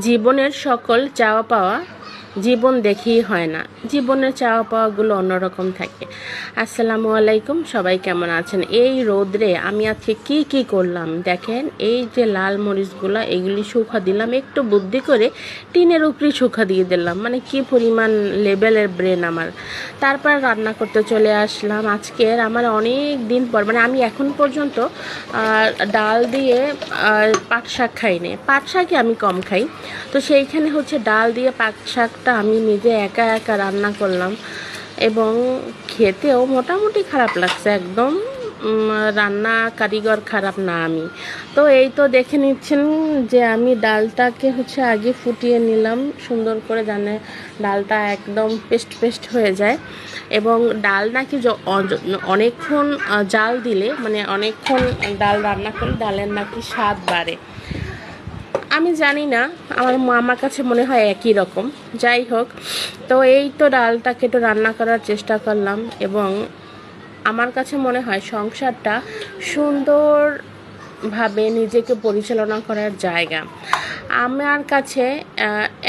জীবনের সকল চাওয়া পাওয়া জীবন দেখেই হয় না। জীবনের চাওয়া পাওয়াগুলো অন্যরকম থাকে। আসসালামু আলাইকুম, সবাই কেমন আছেন? এই রোদ্রে আমি আজকে কি কি করলাম? দেখেন, এই যে লাল মরিচগুলো, এগুলি শুকা দিলাম। একটু বুদ্ধি করে টিনের উপরে শুকা দিয়ে দিলাম। মানে কি পরিমাণ লেভেলের ব্রেন আমার। তারপর রান্না করতে চলে আসলাম। আজকের আমার অনেক দিন পর মানে আমি এখন পর্যন্ত ডাল দিয়ে পাট শাক খাইনি। পাট শাকই আমি কম খাই। তো সেইখানে হচ্ছে ডাল দিয়ে পাট শাকটা আমি নিজে একা একা রান্না করলাম এবং খেতেও মোটামুটি খারাপ লাগছে, একদম রান্না কারিগর খারাপ না আমি। তো এই তো দেখে নিচ্ছেন যে আমি ডালটাকে হচ্ছে আগে ফুটিয়ে নিলাম, সুন্দর করে জানে ডালটা একদম পেস্ট পেস্ট হয়ে যায়। এবং ডাল নাকি অনেকক্ষণ জাল দিলে মানে অনেকক্ষণ ডাল রান্না করলে ডালের নাকি স্বাদ বাড়ে। আমি জানি না, আমার আমার কাছে মনে হয় একই রকম। যাই হোক, তো এই তো ডালটাকে একটু রান্না করার চেষ্টা করলাম এবং আমার কাছে মনে হয় সংসারটা সুন্দরভাবে নিজেকে পরিচালনা করার জায়গা। আমার কাছে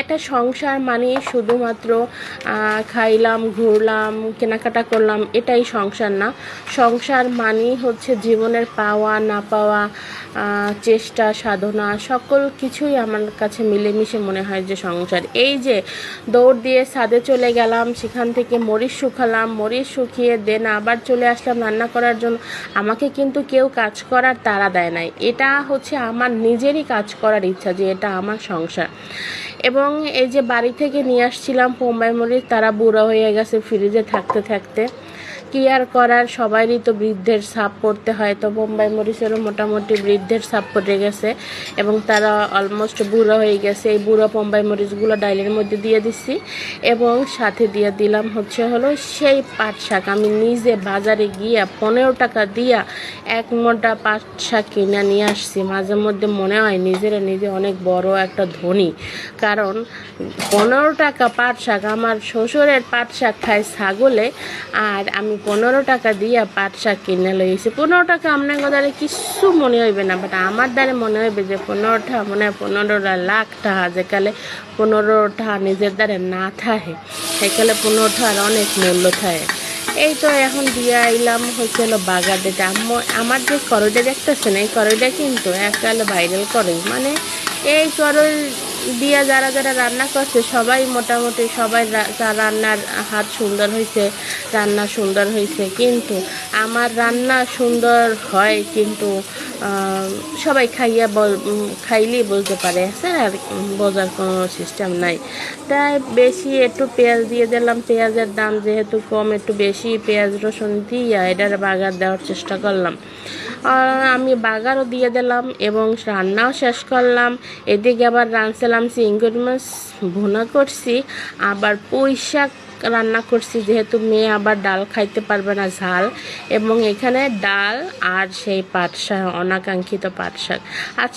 এটা সংসার মানে শুধুমাত্র খাইলাম, ঘুরলাম, কেনাকাটা করলাম, এটাই সংসার না। সংসার মানেই হচ্ছে জীবনের পাওয়া, না পাওয়া চেষ্টা, সাধনা, সকল কিছুই আমার কাছে মিলেমিশে মনে হয় যে সংসার। এই যে দৌড় দিয়ে ছাদে চলে গেলাম, সেখান থেকে মরিচ শুকালাম, মরিচ শুকিয়ে দেন আবার চলে আসলাম রান্না করার জন্য, আমাকে কিন্তু কেউ কাজ করার তাড়া দেয় নাই। এটা হচ্ছে আমার নিজেরই কাজ করার ইচ্ছা যে এটা আমার সংসার। এবং এই যে বাড়ি থেকে নিয়ে আসছিলাম পোম্বাই মরিচ, তারা বুড়ো হয়ে গেছে ফ্রিজে থাকতে থাকতে। কি আর করার সবারই তো বৃদ্ধের ছাপ পড়তে হয়। তো বোম্বাই মরিচেরও মোটামুটি বৃদ্ধের ছাপ পড়ে গেছে এবং তারা অলমোস্ট বুড়ো হয়ে গেছে। এই বুড়ো বোম্বাই মরিচগুলো ডাইলের মধ্যে দিয়ে দিচ্ছি এবং সাথে দিয়ে দিলাম হচ্ছে হলো সেই পাট শাক। আমি নিজে বাজারে গিয়া পনেরো টাকা দিয়া এক মোটা পাট শাক কিনে নিয়ে আসছি। মাঝে মধ্যে মনে হয় নিজের নিজে অনেক বড় একটা ধনী। কারণ পনেরো টাকা পাট শাক, আমার শ্বশুরের পাট শাক খায় ছাগলে আর আমি পনেরো টাকা দিয়া পাট শাক কিনে লইছি পনেরো টাকা আপনার দ্বারে কিছু মনে হইবে না বাট আমার দ্বারে মনে হইবে যে পনেরোটা মনে পনেরোটা লাখ টাকা যেকালে পনেরোটা নিজের দ্বারে না থাকে সেকালে পনেরোটা আর অনেক মূল্য থাকে। এই তো এখন দিয়ে আইলাম হচ্ছে হলো বাগার আমার যে করইটা দেখতেছেন, এই করইটা কিন্তু একালে ভাইরাল করই। মানে এই করই দিয়ে যারা যারা রান্না করছে, সবাই মোটামুটি সবাই রান্নার হাত সুন্দর হয়েছে রান্না সুন্দর হয়েছে কিন্তু আমার রান্না সুন্দর হয়, কিন্তু সবাই খাইয়া খাইলেই বলতে পারে স্যার আর বোঝার কোনো সিস্টেম নাই। তাই বেশি একটু পেঁয়াজ দিয়ে দিলাম। পেঁয়াজের দাম যেহেতু কম, একটু বেশি পেঁয়াজ, রসুন দিয়ে এটার বাগার দেওয়ার চেষ্টা করলাম। আর আমি বাগারও দিয়ে দিলাম এবং রান্নাও শেষ করলাম। এদিকে আবার রাঁধছিলাম চিংড়ি মাছ, ভুনা করছি। আবার পুঁই শাক রান্না করছি, যেহেতু মেয়ে আবার ডাল খাইতে পারবে না ঝাল। এবং এখানে ডাল আর সেই পাট শাক অনাকাঙ্ক্ষিত পাট শাক আচ্ছা